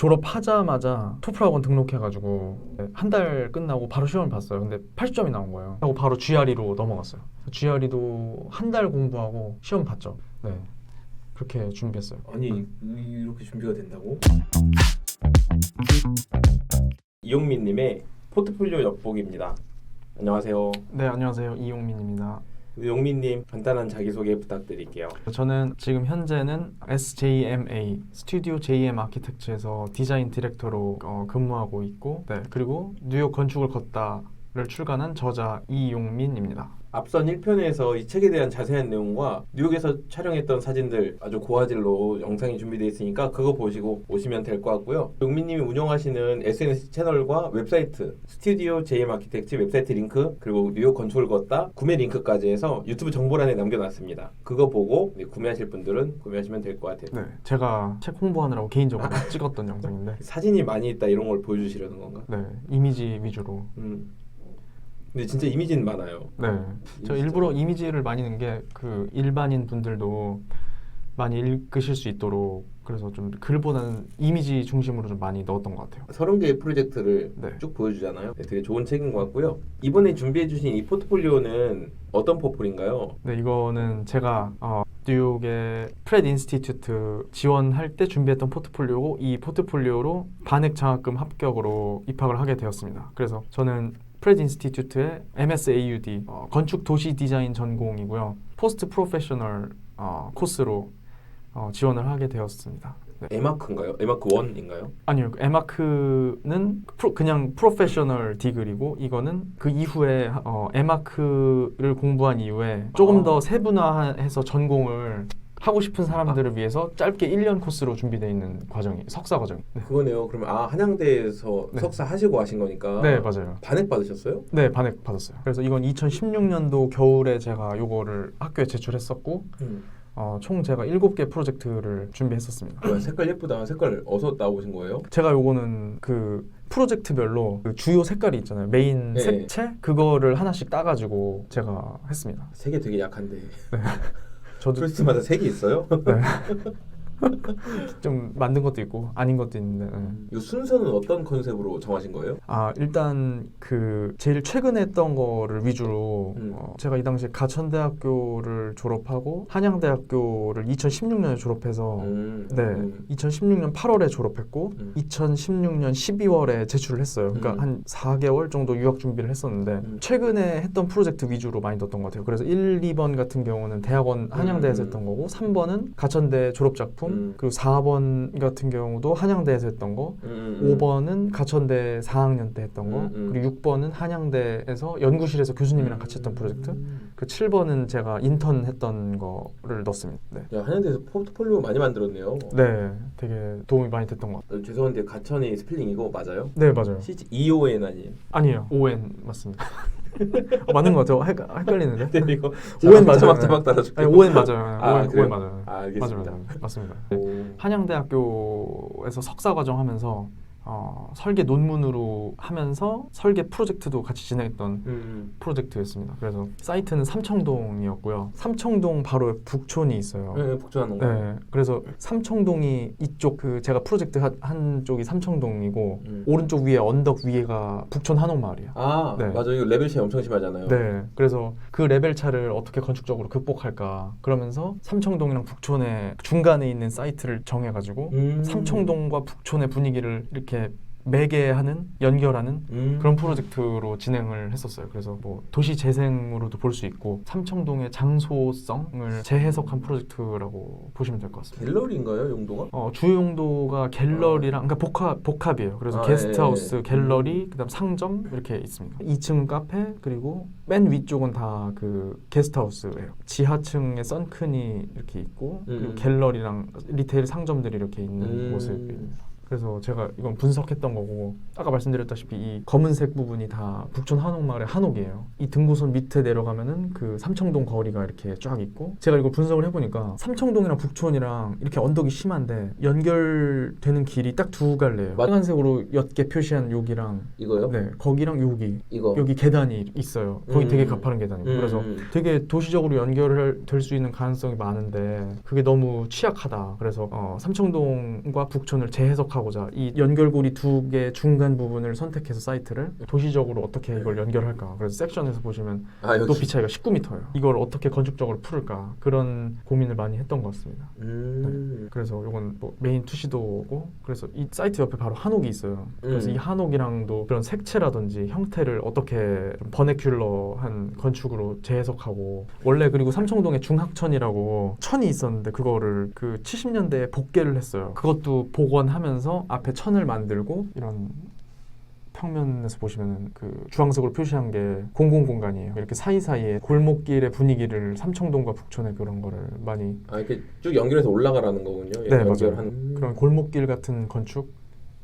졸업하자마자 토플 학원 등록해가지고 한 달 끝나고 바로 시험을 봤어요. 근데 80점이 나온 거예요. 하고 바로 GRE로 넘어갔어요. GRE도 한 달 공부하고 시험 봤죠. 네. 그렇게 준비했어요. 아니 이렇게 준비가 된다고? 이용민님의 포트폴리오 엿보기입니다. 안녕하세요. 네, 안녕하세요. 이용민입니다. 용민님 간단한 자기소개 부탁드릴게요. 저는 지금 현재는 SJMA 스튜디오 JM 아키텍처에서 디자인 디렉터로 어, 근무하고 있고, 네 그리고 뉴욕 건축을 걷다를 출간한 저자 이용민입니다. 앞선 1편에서 이 책에 대한 자세한 내용과 뉴욕에서 촬영했던 사진들 아주 고화질로 영상이 준비되어 있으니까 그거 보시고 오시면 될 것 같고요. 용민님이 운영하시는 SNS 채널과 웹사이트 스튜디오 JM 아키텍트 웹사이트 링크 그리고 뉴욕 건축을 걷다 구매 링크까지 해서 유튜브 정보란에 남겨놨습니다. 그거 보고 네, 구매하실 분들은 구매하시면 될 것 같아요. 네, 제가 책 홍보하느라고 개인적으로 찍었던 영상인데, 사진이 많이 있다 이런 걸 보여주시려는 건가? 네 이미지 위주로. 음. 근데 진짜 이미지는 많아요. 네, 저 이미지 일부러 이미지를 많이 넣은 게 그 일반인 분들도 많이 읽으실 수 있도록 그래서 좀 글보다는 이미지 중심으로 좀 많이 넣었던 것 같아요. 서른 개의 프로젝트를 네. 쭉 보여주잖아요. 네, 되게 좋은 책인 것 같고요. 이번에 준비해주신 이 포트폴리오는 어떤 포폴인가요? 네, 이거는 제가 어, 뉴욕의 프레드 인스티튜트 지원할 때 준비했던 포트폴리오고 이 포트폴리오로 반액 장학금 합격으로 입학을 하게 되었습니다. 그래서 저는 프레드 인스티튜트의 MSAUD 어, 건축 도시 디자인 전공이고요. 포스트 프로페셔널 어, 코스로 어, 지원을 하게 되었습니다. 네. 에마크인가요? 에마크 1인가요? 아니요, 에마크는 프로- 그냥 프로페셔널 디글이고 이거는 그 이후에 어, 에마크를 공부한 이후에 조금 아. 더 세분화해서 전공을 하고 싶은 사람들을 위해서 짧게 1년 코스로 준비되어 있는 과정이 석사 과정. 네, 그거네요. 그러면 아 한양대에서 네. 석사 하시고 하신 거니까. 네 맞아요. 반액 받으셨어요? 네 반액 받았어요. 그래서 이건 2016년도 겨울에 제가 요거를 학교에 제출했었고 음. 어, 총 제가 7개 프로젝트를 준비했었습니다. 뭐야, 색깔 예쁘다. 색깔 어디서 따오신 거예요? 제가 요거는 그 프로젝트별로 그 주요 색깔이 있잖아요. 메인 네. 색채 그거를 하나씩 따가지고 제가 했습니다. 색이 되게 약한데. 저도 프로젝트마다 색이 있어요? 좀 만든 것도 있고 아닌 것도 있는데. 네. 이 순서는 어떤 컨셉으로 정하신 거예요? 아 일단 그 제일 최근에 했던 거를 위주로 음. 어, 제가 이 당시에 가천대학교를 졸업하고 한양대학교를 2016년에 졸업해서 음. 네, 음. 2016년 8월에 졸업했고 음. 2016년 12월에 제출을 했어요. 그러니까 음. 한 4개월 정도 유학 준비를 했었는데 음. 최근에 했던 프로젝트 위주로 많이 넣었던 것 같아요. 그래서 1, 2번 같은 경우는 대학원 한양대에서 음. 했던 거고 3번은 가천대 졸업 작품 음. 그리고 4번 같은 경우도 한양대에서 했던 거 음, 음. 5번은 가천대 4학년 때 했던 거 음, 음. 그리고 6번은 한양대에서 연구실에서 교수님이랑 같이 했던 프로젝트 음. 그 7번은 제가 인턴 했던 거를 넣었습니다. 네. 야 한양대에서 포트폴리오 많이 만들었네요. 네, 되게 도움이 많이 됐던 것 같아요. 어, 죄송한데 가천이 스펠링이고 맞아요? 네, 맞아요. CG EON 아니에요? 아니에요. ON 맞습니다. 어, 맞는 것 같아요. 헷- 헷갈리는데. 네 이거 ON 맞아요. 자막 자막 달아줄게요. 아니, ON 맞아요. 아, ON, 그래요? ON 맞아요. 아, 알겠습니다. 맞아요, 맞아요. 맞습니다. 오. 한양대학교에서 석사 과정 하면서 어, 설계 논문으로 하면서 설계 프로젝트도 같이 진행했던 음. 프로젝트였습니다. 그래서 사이트는 삼청동이었고요. 삼청동 바로 북촌이 있어요. 네, 복잡한 거. 네, 그래서 삼청동이 이쪽 그 제가 프로젝트 한, 한 쪽이 삼청동이고 음. 오른쪽 위에 언덕 위에가 북촌 한옥마을이에요. 아 네. 맞아 이거 레벨 차이 엄청 심하잖아요. 네, 그래서 그 레벨 차를 어떻게 건축적으로 극복할까 그러면서 삼청동이랑 북촌의 중간에 있는 사이트를 정해가지고 음. 삼청동과 북촌의 분위기를 이렇게 매개하는 연결하는 음. 그런 프로젝트로 진행을 했었어요. 그래서 뭐 도시 재생으로도 볼 수 있고 삼청동의 장소성을 재해석한 프로젝트라고 보시면 될 것 같습니다. 갤러리인가요 용도가? 어, 주요 용도가 갤러리랑 그러니까 복합 복합이에요. 그래서 아, 게스트하우스, 예, 예. 갤러리, 그다음 상점 이렇게 있습니다. 2층 카페 그리고 맨 위쪽은 다 그 게스트하우스예요. 지하층에 선큰이 이렇게 있고 그리고 음. 갤러리랑 리테일 상점들이 이렇게 있는 음. 모습입니다. 그래서 제가 이건 분석했던 거고 아까 말씀드렸다시피 이 검은색 부분이 다 북촌 한옥마을의 한옥이에요. 이 등고선 밑에 내려가면은 그 삼청동 거리가 이렇게 쫙 있고 제가 이걸 분석을 해보니까 삼청동이랑 북촌이랑 이렇게 언덕이 심한데 연결되는 길이 딱 두 갈래예요. 맞- 빨간색으로 옅게 표시한 여기랑 이거요? 네 거기랑 여기 이거. 여기 계단이 있어요. 거기 음. 되게 가파른 계단이고 음. 그래서 되게 도시적으로 연결될 수 있는 가능성이 많은데 그게 너무 취약하다. 그래서 어, 삼청동과 북촌을 재해석하고 해석하고자 이 연결고리 두 개 중간 부분을 선택해서 사이트를 도시적으로 어떻게 이걸 연결할까. 그래서 섹션에서 보시면 아. 높이 차이가 19m예요. 이걸 어떻게 건축적으로 풀을까 그런 고민을 많이 했던 것 같습니다. 음. 그래서 이건 뭐 메인 투시도고 그래서 이 사이트 옆에 바로 한옥이 있어요. 그래서 음. 이 한옥이랑도 그런 색채라든지 형태를 어떻게 좀 버네큘러한 건축으로 재해석하고 원래 그리고 삼청동에 중학천이라고 천이 있었는데 그거를 그 70년대에 복개를 했어요. 그것도 복원하면서 앞에 천을 만들고 이런 평면에서 보시면은 그 주황색으로 표시한 게 공공 공간이에요. 이렇게 사이사이에 골목길의 분위기를 삼청동과 북촌의 그런 거를 많이 아 이렇게 쭉 연결해서 올라가라는 거군요. 네, 맞아요. 그런 골목길 같은 건축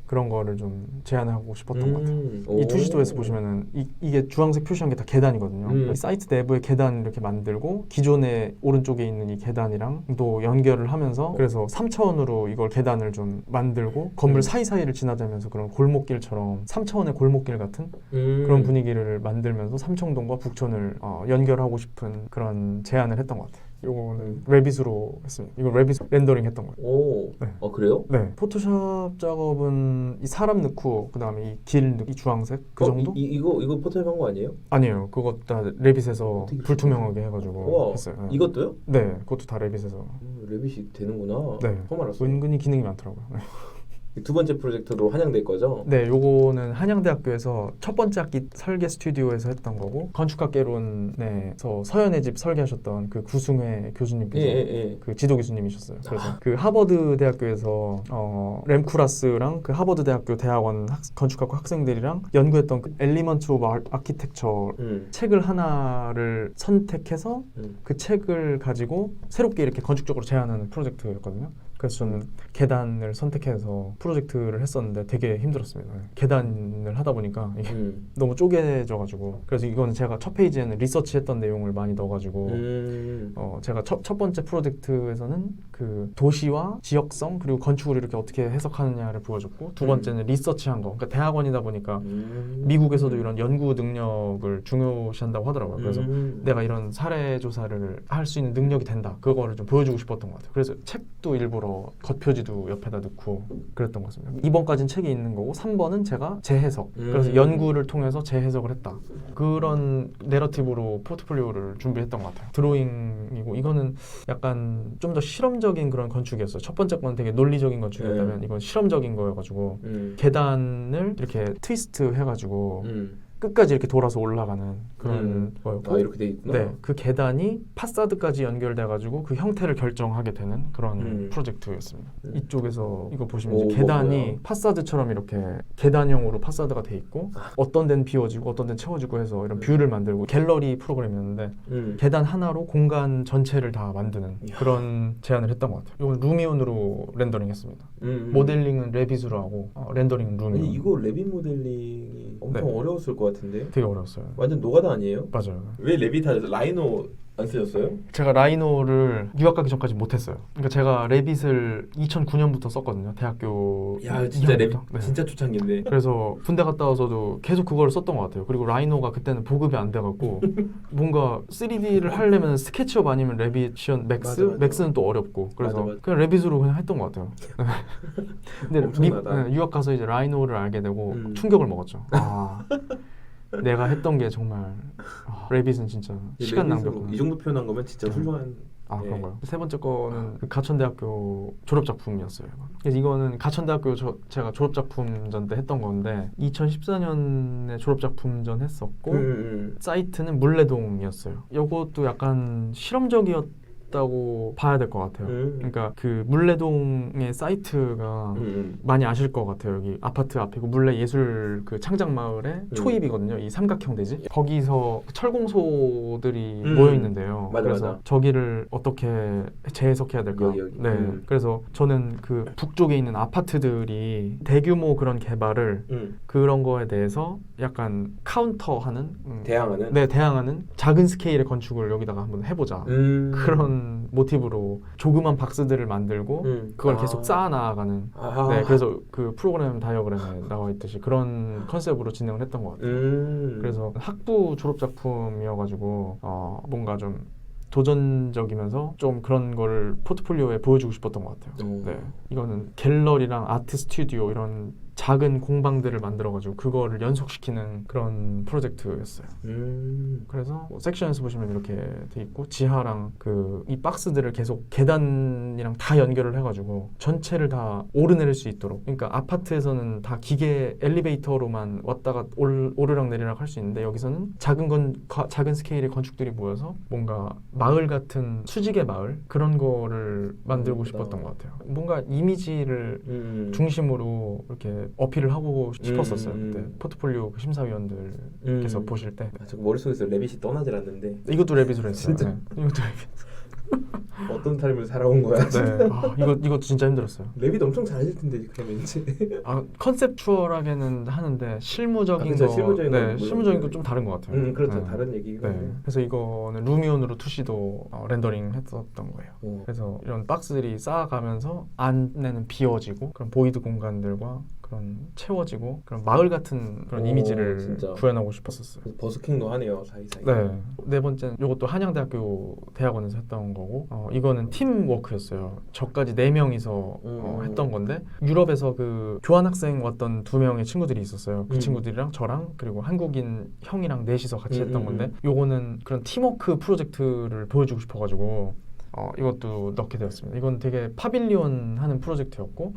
그런 거를 좀 제안하고 싶었던 것 같아요. 음. 이 오. 투시도에서 보시면은 이, 이게 주황색 표시한 게 다 계단이거든요. 음. 이 사이트 내부에 계단 이렇게 만들고 기존에 오른쪽에 있는 이 계단이랑 또 연결을 하면서 그래서 3차원으로 이걸 계단을 좀 만들고 건물 음. 사이사이를 지나다면서 그런 골목길처럼 3차원의 골목길 같은 음. 그런 분위기를 만들면서 삼청동과 북촌을 어, 연결하고 싶은 그런 제안을 했던 것 같아요. 요거는 레빗으로 했습니다. 이거 레빗 렌더링 했던 거예요. 오. 네. 어 그래요? 네. 포토샵 작업은 이 사람 넣고 그다음에 이 길, 넣- 이 주황색 그 어, 정도? 이, 이, 이거 이거 포토샵 한 거 아니에요? 아니에요. 그거 다 레빗에서 어떻게 불투명하게 해가지고 우와. 했어요. 네. 이것도요? 네, 그것도 다 레빗에서 음, 레빗이 되는구나. 네. 처음 알았어요. 은근히 기능이 많더라고요. 네. 두 번째 프로젝트도 한양될 거죠? 네, 요거는 한양대학교에서 첫 번째 학기 설계 스튜디오에서 했던 거고 건축학개론에서 서연의 집 설계하셨던 그 구승회 예, 교수님께서 예, 예. 그 지도 교수님이셨어요. 그래서 그 하버드 대학교에서 어, 램쿠라스랑 그 하버드 대학교 대학원 학, 건축학과 학생들이랑 연구했던 그 엘리먼트 오브 아키텍처 음. 책을 하나를 선택해서 음. 그 책을 가지고 새롭게 이렇게 건축적으로 제안하는 프로젝트였거든요. 그래서 저는 계단을 선택해서 프로젝트를 했었는데 되게 힘들었습니다. 네. 계단을 하다 보니까 이게 음. 너무 쪼개져가지고 그래서 이거는 제가 첫 페이지에는 리서치했던 내용을 많이 넣어가지고 음. 어, 제가 첫, 첫 번째 프로젝트에서는 그 도시와 지역성 그리고 건축을 이렇게 어떻게 해석하느냐를 보여줬고 두 번째는 리서치한 거. 그러니까 대학원이다 보니까 음. 미국에서도 이런 연구 능력을 중요시한다고 하더라고요. 그래서 음. 내가 이런 사례 조사를 할 수 있는 능력이 된다. 그거를 좀 보여주고 싶었던 것 같아요. 그래서 책도 일부러 겉표지도 옆에다 넣고 그랬던 것 같습니다. 2번까지는 책이 있는 거고 3번은 제가 재해석. 그래서 음. 연구를 통해서 재해석을 했다. 그런 내러티브로 포트폴리오를 준비했던 것 같아요. 드로잉이고 이거는 약간 좀 더 실험적인 그런 건축이었어요. 첫 번째 건 되게 논리적인 건축이었다면 네. 이건 실험적인 거여가지고 음. 계단을 이렇게 트위스트 해가지고 음. 끝까지 이렇게 돌아서 올라가는 그런 음. 거였고 아 이렇게 돼 있구나. 네, 그 계단이 파사드까지 연결돼 가지고 그 형태를 결정하게 되는 그런 음. 프로젝트였습니다. 음. 이쪽에서 이거 보시면 오, 계단이 뭐야. 파사드처럼 이렇게 계단형으로 파사드가 돼 있고 아. 어떤 데는 비워지고 어떤 데는 채워지고 해서 이런 뷰를 만들고 갤러리 프로그램이었는데 음. 계단 하나로 공간 전체를 다 만드는 이야. 그런 제안을 했던 것 같아요. 이건 루미온으로 렌더링했습니다. 음. 모델링은 레빗으로 하고 어, 렌더링은 루미온. 아니 이거 레빗 모델링이 엄청 네. 어려웠을 것 같은데. 되게 어려웠어요. 완전 노가다 아니에요? 맞아요. 왜 레빗 하죠? 라이노 안 쓰셨어요? 제가 라이노를 유학 가기 전까지 못했어요. 그러니까 제가 레빗을 2009년부터 썼거든요. 대학교 야 진짜 레빗 2학년부터. 네. 진짜 초창기인데. 그래서 군대 갔다 와서도 계속 그걸 썼던 것 같아요. 그리고 라이노가 그때는 보급이 안 돼갖고 뭔가 3D를 하려면 스케치업 아니면 레빗이었 맥스? 맞아, 맞아. 맥스는 또 어렵고 그래서 맞아, 맞아. 그냥 레빗으로 그냥 했던 것 같아요. 근데 미, 엄청나다. 네, 유학 가서 이제 라이노를 알게 되고 음. 충격을 먹었죠. 아, 내가 했던 게 정말 아, 레빗은 진짜 시간 낭비였구나. 이 정도 표현한 거면 진짜 네. 훌륭한. 아 네. 그런가요? 세 번째 거는 그 가천대학교 졸업 작품이었어요. 그래서 이거는 가천대학교 저, 제가 졸업 작품전 때 했던 건데 2014년에 졸업 작품전 했었고 음, 음. 사이트는 물레동이었어요. 이것도 약간 실험적이었 다고 봐야 될 것 같아요. 음. 그러니까 그 물레동의 사이트가 음, 음. 많이 아실 것 같아요. 여기 아파트 앞이고 물레 예술 그 창작 마을의 음. 초입이거든요. 이 삼각형 대지. 거기서 철공소들이 음. 모여 있는데요. 맞아, 그래서 맞아. 저기를 어떻게 재해석해야 될까? 여기, 여기. 네. 음. 그래서 저는 그 북쪽에 있는 아파트들이 대규모 그런 개발을 음. 그런 거에 대해서 약간 카운터하는 음, 대항하는. 네 대항하는 작은 스케일의 건축을 여기다가 한번 해보자. 음. 그런 모티브로 조그만 박스들을 만들고 음. 그걸 아. 계속 쌓아 나가는 아. 네, 그래서 그 프로그램 다이어그램에 나와 있듯이 그런 컨셉으로 진행을 했던 것 같아요. 음. 그래서 학부 졸업 작품이어가지고 어, 뭔가 좀 도전적이면서 좀 그런 거를 포트폴리오에 보여주고 싶었던 것 같아요. 오. 네, 이거는 갤러리랑 아트 스튜디오 이런 작은 공방들을 만들어가지고 그거를 연속시키는 그런 프로젝트였어요. 음. 그래서 뭐 섹션에서 보시면 이렇게 돼 있고 지하랑 그 이 박스들을 계속 계단이랑 다 연결을 해가지고 전체를 다 오르내릴 수 있도록 그러니까 아파트에서는 다 기계 엘리베이터로만 왔다가 올, 오르락 내리락 할 수 있는데 여기서는 작은 건 가- 작은 스케일의 건축들이 모여서 뭔가 마을 같은 수직의 마을 그런 거를 만들고 음, 싶었던 나- 것 같아요 뭔가 이미지를 음. 중심으로 이렇게 어필을 하고 싶었었어요 음, 음, 그때 음. 포트폴리오 그 심사위원들께서 음. 보실 때 아, 저 머릿속에서 레빗이 떠나질 않는데 이것도 레빗으로 했어요. 진짜? 네. 이것도 레빗. 어떤 삶을 살아온 거야? 네. 아, 이거 이것도 진짜 힘들었어요. 레빗 엄청 잘하실 텐데 그러면 이제 아 컨셉추얼하게는 하는데 실무적인 아, 그쵸, 거, 실무적인 네, 건 실무적인 거 네. 좀 다른 것 같아요. 음 그렇죠 네. 다른 얘기가 네. 그래서 이거는 루미온으로 투시도 어, 렌더링 했었던 거예요. 어. 그래서 이런 박스들이 쌓아가면서 안에는 비워지고 그런 보이드 공간들과 그런 채워지고 그런 마을 같은 그런 오, 이미지를 진짜. 구현하고 싶었었어요. 버스킹도 하네요 사이사이 네. 네 번째는 이것도 한양대학교 대학원에서 했던 거고 어, 이거는 팀 워크였어요. 저까지 네 명이서 어, 음. 했던 건데 유럽에서 그 교환학생 왔던 두 명의 친구들이 있었어요. 그 음. 친구들이랑 저랑 그리고 한국인 형이랑 넷이서 같이 음, 했던 음, 건데 요거는 그런 팀워크 프로젝트를 보여주고 싶어가지고 어, 이것도 넣게 되었습니다. 이건 되게 파빌리온 하는 프로젝트였고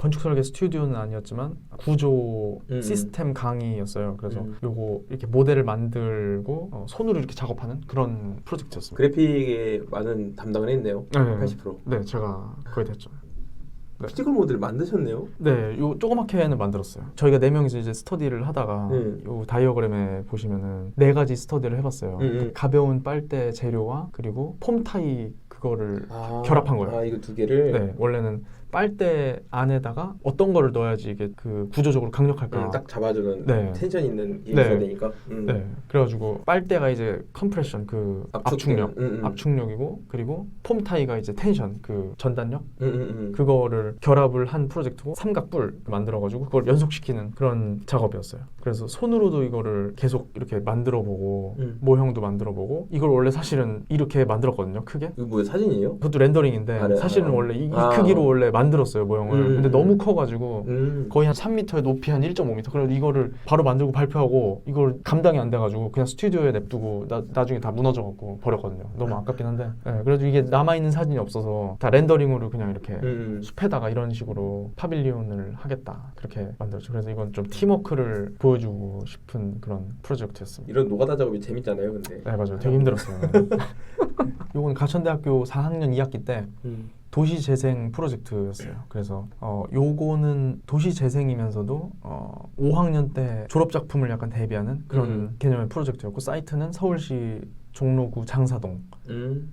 건축 설계 스튜디오는 아니었지만 구조 음, 음. 시스템 강의였어요. 그래서 음. 요거 이렇게 모델을 만들고 어, 손으로 이렇게 작업하는 그런 프로젝트였습니다. 그래픽에 많은 담당을 했네요 네. 80% 네, 제가 거의 됐죠. 네. 피지컬 모델 만드셨네요 네, 요 조그맣게는 만들었어요. 저희가 네 명이서 이제 스터디를 하다가 음. 요 다이어그램에 보시면은 네 가지 스터디를 해봤어요. 음, 음. 가벼운 빨대 재료와 그리고 폼 타이 그거를 아, 결합한 거예요. 아 이거 두 개를 네, 원래는 빨대 안에다가 어떤 거를 넣어야지 이게 그 구조적으로 강력할까. 음, 딱 잡아주는 네. 텐션 있는 게 네. 있어야 되니까 음. 네, 그래가지고 빨대가 이제 컴프레션 그 압축 압축력, 음, 음. 압축력이고 그리고 폼 타이가 이제 텐션 그 전단력 음, 음, 음. 그거를 결합을 한 프로젝트고 삼각뿔 만들어가지고 그걸 연속시키는 그런 작업이었어요. 그래서 손으로도 이거를 계속 이렇게 만들어보고 음. 모형도 만들어보고 이걸 원래 사실은 이렇게 만들었거든요. 크게. 이거 뭐야 사진이에요? 그것도 렌더링인데 아, 네. 사실은 아. 원래 이, 이 아. 크기로 원래 만들었어요 모형을. 음. 근데 너무 커가지고 음. 거의 한 3m에 높이 한 1.5m. 그래서 이거를 바로 만들고 발표하고 이걸 감당이 안 돼가지고 그냥 스튜디오에 냅두고 나, 나중에 다 무너져갖고 버렸거든요. 너무 아깝긴 한데. 네, 그래도 이게 남아 있는 사진이 없어서 다 렌더링으로 그냥 이렇게 음. 숲에다가 이런 식으로 파빌리온을 하겠다 그렇게 만들었죠. 그래서 이건 좀 팀워크를 보여주고 싶은 그런 프로젝트였습니다. 이런 노가다 작업이 재밌잖아요 근데 네 맞아요. 되게 힘들었어요. 이건 가천대학교 4학년 2학기 때 음. 도시 재생 프로젝트였어요. 그래서 어, 요거는 도시 재생이면서도 어, 5학년 때 졸업 작품을 약간 대비하는 그런 음. 개념의 프로젝트였고 사이트는 서울시 종로구 장사동 음.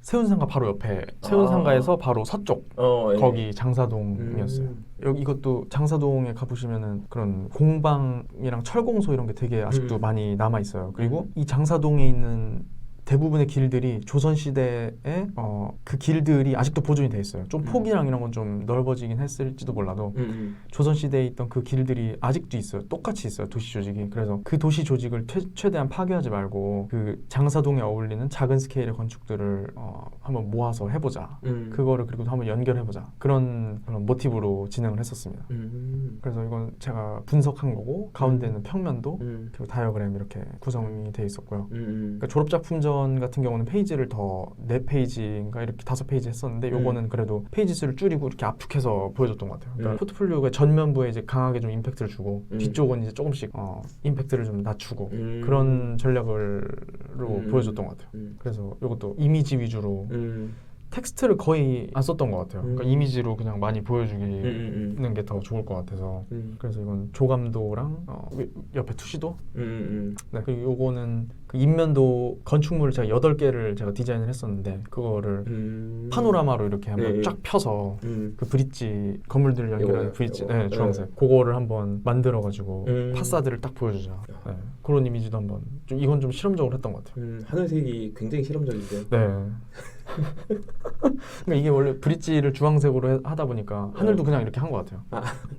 세운상가 바로 옆에 세운상가에서 바로 서쪽 어, 예. 거기 장사동이었어요. 음. 여기 이것도 장사동에 가보시면은 그런 공방이랑 철공소 이런 게 되게 아직도 음. 많이 남아 있어요. 그리고 이 장사동에 있는 대부분의 길들이 조선 시대에 어, 그 길들이 아직도 보존이 돼 있어요. 좀 음. 폭이랑 이런 건 좀 넓어지긴 했을지도 몰라도 음, 음. 조선 시대에 있던 그 길들이 아직도 있어요. 똑같이 있어요. 도시 조직이. 그래서 그 도시 조직을 최, 최대한 파괴하지 말고 그 장사동에 어울리는 작은 스케일의 건축들을 어, 한번 모아서 해보자. 음. 그거를 그리고 한번 연결해보자. 그런 그런 모티브로 진행을 했었습니다. 음. 그래서 이건 제가 분석한 거고 가운데는 평면도 음. 그리고 다이어그램 이렇게 구성이 돼 있었고요. 그러니까 졸업 작품전 같은 경우는 페이지를 더 네 페이지인가 이렇게 다섯 페이지 했었는데 요거는 그래도 페이지 수를 줄이고 이렇게 압축해서 보여줬던 것 같아요. 그러니까 음. 포트폴리오가 전면부에 이제 강하게 좀 임팩트를 주고 음. 뒤쪽은 이제 조금씩 어, 임팩트를 좀 낮추고 음. 그런 전략을로 음. 보여줬던 것 같아요. 음. 그래서 이것도 이미지 위주로 음. 텍스트를 거의 안 썼던 것 같아요. 그러니까 음. 이미지로 그냥 많이 보여주기는 음. 음. 게더 좋을 것 같아서 음. 그래서 이건 조감도랑 어, 위- 옆에 투시도 음. 음. 네. 그리고 요거는 그 인면도 건축물을 제가 여덟 개를 제가 디자인을 했었는데 그거를 음. 파노라마로 이렇게 한번 네. 쫙 펴서 음. 그 브릿지 건물들을 연결하는 요거요, 브릿지 요거. 네, 주황색 그거를 한번 만들어 가지고 음. 파사드를 딱 보여주자 네. 그런 이미지도 한번 좀 이건 좀 실험적으로 했던 것 같아요 음. 하늘색이 굉장히 실험적인데요. 네 그러니까 이게 원래 브릿지를 주황색으로 해- 하다 보니까 하늘도 그냥 이렇게 한 것 같아요.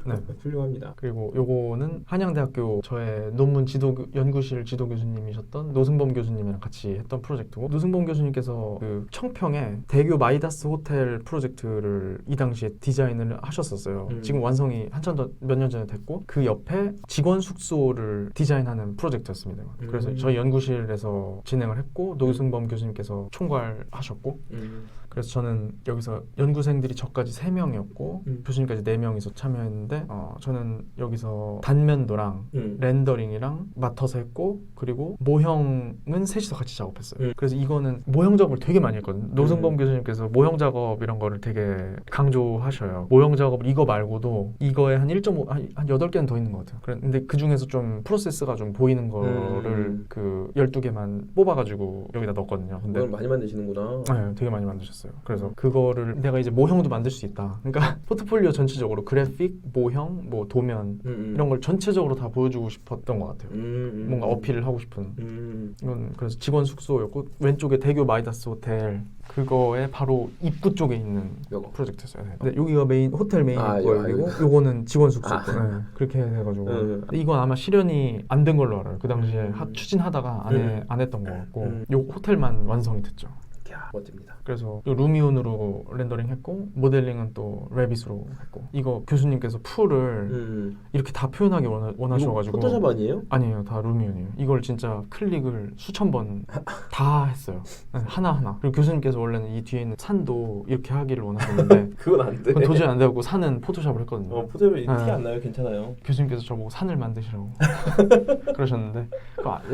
네. 훌륭합니다. 그리고 요거는 한양대학교 저의 논문 지도 교- 연구실 지도 교수님이셨던 노승범 교수님이랑 같이 했던 프로젝트고 노승범 교수님께서 그 청평에 대교 마이다스 호텔 프로젝트를 이 당시에 디자인을 하셨었어요. 음. 지금 완성이 한참 더몇년 전에 됐고 그 옆에 직원 숙소를 디자인하는 프로젝트였습니다. 그래서 음. 저희 연구실에서 진행을 했고 노승범 교수님께서 총괄하셨고 음. 그래서 저는 여기서 연구생들이 저까지 3명이었고 음. 교수님까지 4명이서 참여했는데 어, 저는 여기서 단면도랑 음. 렌더링이랑 맡아서 했고 그리고 모형 은 셋이서 같이 작업했어요. 음. 그래서 이거는 모형 작업을 되게 많이 했거든요. 노승범 음. 교수님께서 모형 작업 이런 거를 되게 강조하셔요. 모형 작업을 이거 말고도 이거에 한 1.5, 한, 한 8개는 더 있는 것 같아요. 근데 그 중에서 좀 프로세스가 좀 보이는 거를 음. 그 12개만 뽑아가지고 여기다 넣었거든요. 근데 많이 만드시는구나. 네, 되게 많이 만드셨어요. 그래서 그거를 내가 이제 모형도 만들 수 있다. 그러니까 포트폴리오 전체적으로 그래픽, 모형, 뭐 도면 음, 음. 이런 걸 전체적으로 다 보여주고 싶었던 것 같아요. 음, 음. 뭔가 어필을 하고 싶은. 음. 이건 그래서 직원 숙소였고 왼쪽에 대교 마이다스 호텔 그거에 바로 입구 쪽에 있는 요거. 프로젝트였어요. 네. 근데 여기가 메인 호텔 메인 아, 거이고 이거, 요거는 직원 숙소. 아. 네, 그렇게 해가지고. 음. 근데 이건 아마 실현이 안 된 걸로 알아요. 그 당시에 음. 하- 추진하다가 안, 해, 음. 안 했던 것 같고 음. 요 호텔만 완성이 됐죠. 야, 멋집니다. 그래서 요 루미온으로 렌더링 했고 모델링은 또 레빗으로 했고 이거 교수님께서 풀을 음. 이렇게 다 표현하기 원하, 이거 원하셔가지고 포토샵 아니에요? 아니에요 다 루미온이에요 이걸 진짜 클릭을 수천 번 다 했어요 네, 하나 하나 그리고 교수님께서 원래는 이 뒤에 있는 산도 이렇게 하기를 원하셨는데 그건 안 돼. 도저히 안 되고 산은 포토샵을 했거든요 어, 포토샵 네. 티안 나요? 괜찮아요. 교수님께서 저보고 산을 만드시라고 그러셨는데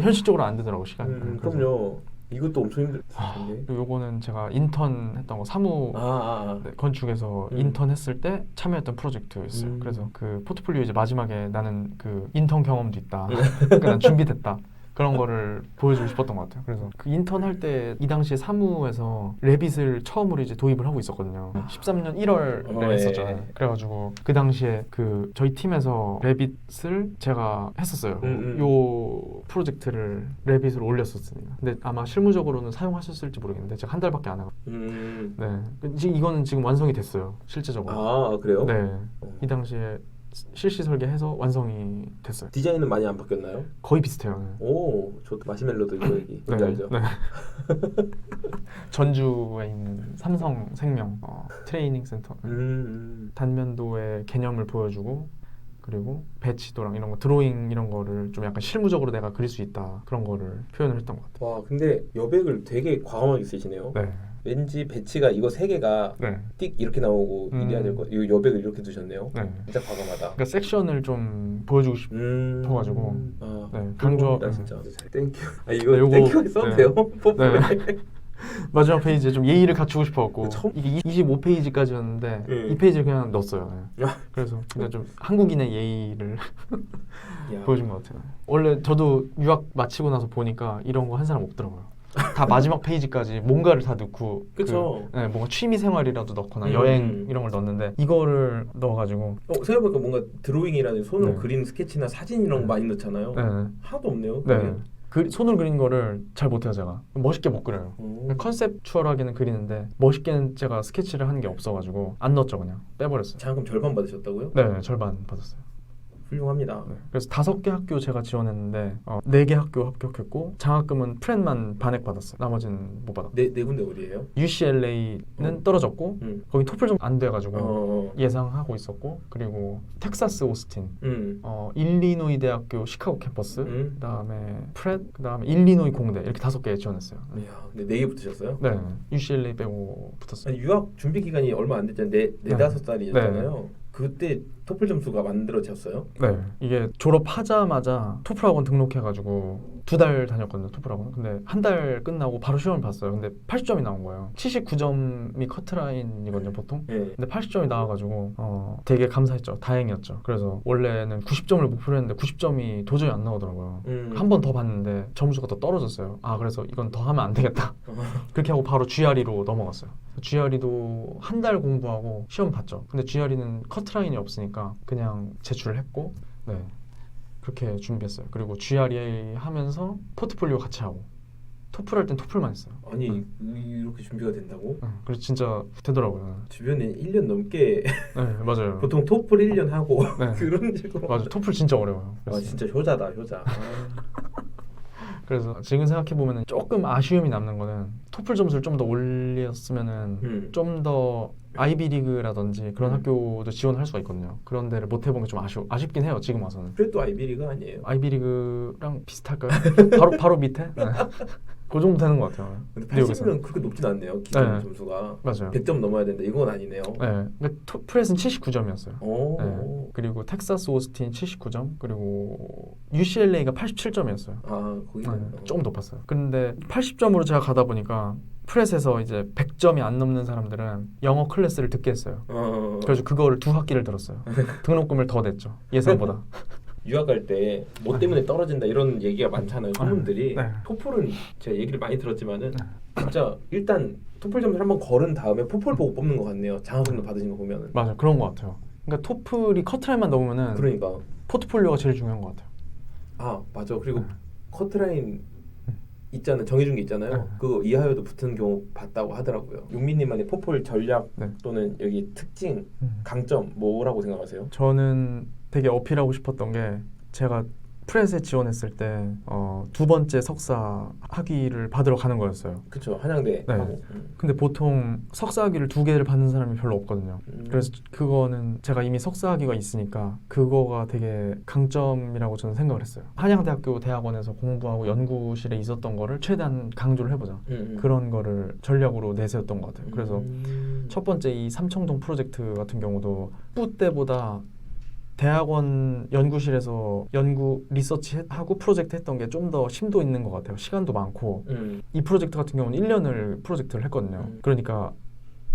현실적으로 안 되더라고 시간이 음, 그래서 그럼요. 이것도 엄청 힘들 아. 그리고 요거는 제가 인턴 했던 거 사무 아, 아, 아. 네, 건축에서 음. 인턴 했을 때 참여했던 프로젝트였어요. 음. 그래서 그 포트폴리오 이제 마지막에 나는 그 인턴 경험도 있다. 음. 그러니까 난 준비됐다. 그런 거를 보여주고 싶었던 것 같아요. 그래서 그 인턴 할 때 이 당시에 사무에서 레빗을 처음으로 이제 도입을 하고 있었거든요. 13년 1월에 어, 했었잖아요. 예. 그래가지고 그 당시에 그 저희 팀에서 레빗을 제가 했었어요. 음, 음. 요 프로젝트를 레빗으로 올렸었습니다. 근데 아마 실무적으로는 사용하셨을지 모르겠는데 제가 한 달밖에 안 하고. 음. 네. 지금 이거는 지금 완성이 됐어요. 실제적으로. 아, 그래요? 네. 어. 이 당시에 실시 설계해서 완성이 됐어요. 디자인은 많이 안 바뀌었나요? 거의 비슷해요. 네. 오, 저 마시멜로도 이거 얘기 뭔지 알죠? 네. 전주에 있는 삼성생명 어, 트레이닝 센터 음, 음. 단면도의 개념을 보여주고 그리고 배치도랑 이런 거 드로잉 이런 거를 좀 약간 실무적으로 내가 그릴 수 있다 그런 거를 표현을 했던 것 같아요. 와, 근데 여백을 되게 과감하게 쓰시네요. 네. 왠지 배치가 이거 세 개가 네. 띡 이렇게 나오고 음. 이래야 될 거. 이 여백을 이렇게 두셨네요. 네. 진짜 과감하다. 그러니까 섹션을 좀 보여주고 싶. 음. 싶어가지고. 아, 네, 강조- 강조다 진짜. 땡큐. 아 이거 네, 요거- 땡큐 써도 네. 돼요? 뽀뽀에. 마지막 페이지에 좀 예의를 갖추고 싶어갖고 처음- 이게 25페이지까지였는데 네. 이 페이지를 그냥 넣었어요. 네. 아. 그래서 그냥 좀 한국인의 예의를 야. 보여준 것 같아요. 원래 저도 유학 마치고 나서 보니까 이런 거 한 사람 없더라고요. 다 마지막 페이지까지 뭔가를 다 넣고 그쵸. 그, 네, 뭔가 취미 생활이라도 넣거나 음. 여행 이런 걸 넣었는데 이거를 넣어가지고 어, 생각해보니까 뭔가 드로잉이라는 손으로 네. 그린 스케치나 사진 이런 거 네. 많이 넣잖아요. 네, 하나도 없네요. 네. 그게. 그 손으로 그린 거를 잘 못해요 제가 멋있게 못 그려요. 오. 컨셉추얼하게는 그리는데 멋있게는 제가 스케치를 하는 게 없어가지고 안 넣었죠 그냥 빼버렸어요. 장학금 절반 받으셨다고요? 네 절반 받았어요. 훌륭합니다. 네. 그래서 다섯 개 학교 제가 지원했는데 어, 네개 학교 합격했고 장학금은 프렌만 반액 받았어요. 나머지는 못 받았고 네, 네 군데 어디예요? UCLA는 어. 떨어졌고 음. 거기 토플 좀 안 돼가지고 어, 어. 예상하고 있었고 그리고 텍사스 오스틴 음. 어, 일리노이 대학교 시카고 캠퍼스 음. 그다음에 프렛 그다음에 일리노이 공대 이렇게 다섯 개 지원했어요. 이야, 근데 네개 붙으셨어요? 네 UCLA 빼고 붙었어요. 아니, 유학 준비 기간이 얼마 안 됐잖아요. 네, 네 네. 다섯 살이었잖아요. 그때 토플 점수가 만들어졌어요? 네. 이게 졸업하자마자 토플 학원 등록해가지고 두 달 다녔거든요 토플 학원. 근데 한 달 끝나고 바로 시험을 봤어요. 근데 80점이 나온 거예요. 79점이 커트라인이거든요 보통. 네. 근데 80점이 나와가지고 어, 되게 감사했죠. 다행이었죠. 그래서 원래는 90점을 목표로 했는데 90점이 도저히 안 나오더라고요. 음. 한 번 더 봤는데 점수가 더 떨어졌어요. 아 그래서 이건 더 하면 안 되겠다. 그렇게 하고 바로 GRE로 넘어갔어요 GRE도 한 달 공부하고 시험 봤죠 근데 GRE는 커트라인이 없으니까 그냥 제출을 했고 네 그렇게 준비했어요 그리고 GRE 하면서 포트폴리오 같이 하고 토플 할 땐 토플만 했어요. 아니 이렇게 준비가 된다고? 네, 그래서 진짜 되더라고요. 주변에 1년 넘게 네 맞아요. 보통 토플 1년 하고 네. 그런 식으로 맞아 토플 진짜 어려워요. 아 진짜 효자다 효자 아, 그래서 지금 생각해 보면은 조금 아쉬움이 남는 거는 토플 점수를 좀 더 올렸으면은 음. 좀더 아이비리그라든지 그런 음. 학교도 지원할 수가 있거든요. 그런 데를 못 해본 게 좀 아쉬워 아쉽긴 해요. 지금 와서는. 그래도 아이비리가 아니에요 아이비리그랑 비슷할까요? 바로 바로 밑에? 네. 그 정도 되는 것 같아요. 근데 뉴욕에서. 80은 그렇게 높진 않네요 기본 네. 점수가 맞아요. 100점 넘어야 되는데 이건 아니네요 네. 그러니까 토플에서는 79점이었어요. 오. 네. 그리고 텍사스 오스틴 79점, 그리고 UCLA가 87점이었어요. 아 거기는 네, 조금 높았어요. 근데 80점으로 제가 가다 보니까 프렛에서 이제 100점이 안 넘는 사람들은 영어 클래스를 듣게 했어요. 어, 그래서 그거를 두 학기를 들었어요. 등록금을 더 냈죠. 예상보다. 유학 갈 때 뭐 때문에 떨어진다 이런 얘기가 많잖아요 소문들이 네. 토플은 제가 얘기를 많이 들었지만은 진짜 일단 토플 점수를 한번 걸은 다음에 포폴 보고 뽑는 것 같네요 장학금도 받으신 거 보면은 맞아, 그런 것 같아요. 그러니까 토플이 커트라인만 넘으면은 그러니까 포트폴리오가 제일 중요한 것 같아요. 아 맞아 그리고 네. 커트라인 있잖아요 정해준 게 있잖아요 네. 그거 이하여도 붙은 경우 봤다고 하더라고요 용민님만의 포폴 전략 네. 또는 여기 특징 음. 강점 뭐라고 생각하세요? 저는 되게 어필하고 싶었던 게 제가 프렛에 지원했을 때 어, 두 번째 석사 학위를 받으러 가는 거였어요. 그쵸 한양대 네. 하고 음. 근데 보통 석사 학위를 두 개를 받는 사람이 별로 없거든요. 음. 그래서 그거는 제가 이미 석사 학위가 있으니까 그거가 되게 강점이라고 저는 생각을 했어요. 한양대학교 대학원에서 공부하고 연구실에 있었던 거를 최대한 강조를 해보자. 음, 음. 그런 거를 전략으로 내세웠던 것 같아요. 그래서 음. 첫 번째 이 삼청동 프로젝트 같은 경우도 뿌 때보다 대학원 연구실에서 연구 리서치 해- 하고 프로젝트 했던 게 좀 더 심도 있는 것 같아요. 시간도 많고 음. 이 프로젝트 같은 경우는 1년을 프로젝트를 했거든요. 음. 그러니까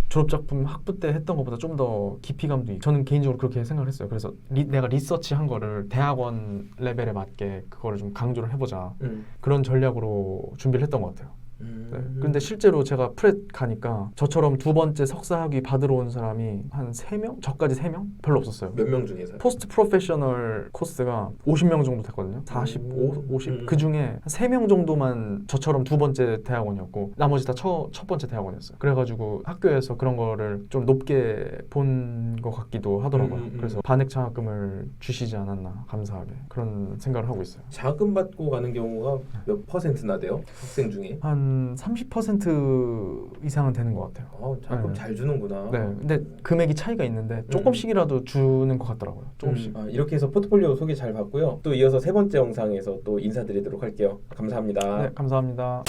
졸업작품 학부 때 했던 것보다 좀 더 깊이감도 있고 저는 개인적으로 그렇게 생각을 했어요. 그래서 리- 내가 리서치 한 거를 대학원 레벨에 맞게 그거를 좀 강조를 해보자. 음. 그런 전략으로 준비를 했던 것 같아요. 음. 네. 근데 실제로 제가 프렛 가니까 저처럼 두 번째 석사 학위 받으러 온 사람이 한 세명 저까지 세 명 별로 없었어요. 몇 명 중에서 포스트 프로페셔널 코스가 50명 정도 됐거든요. 45, 음. 50. 음. 그 중에 3명 정도만 저처럼 두 번째 대학원이었고 나머지 다첫첫 번째 대학원이었어요. 그래가지고 학교에서 그런 거를 좀 높게 본 것 같기도 하더라고요. 음, 음, 음. 그래서 반액 장학금을 주시지 않았나 감사하게 그런 생각을 하고 있어요. 자금 받고 가는 경우가 몇 퍼센트나 돼요? 학생 중에? 한30% 이상은 되는 것 같아요. 아, 자금 네. 잘 주는구나. 네, 근데 금액이 차이가 있는데 조금씩이라도 주는 것 같더라고요. 조금씩. 음, 아, 이렇게 해서 포트폴리오 소개 잘 봤고요. 또 이어서 세 번째 영상에서 또 인사드리도록 할게요. 감사합니다. 네, 감사합니다.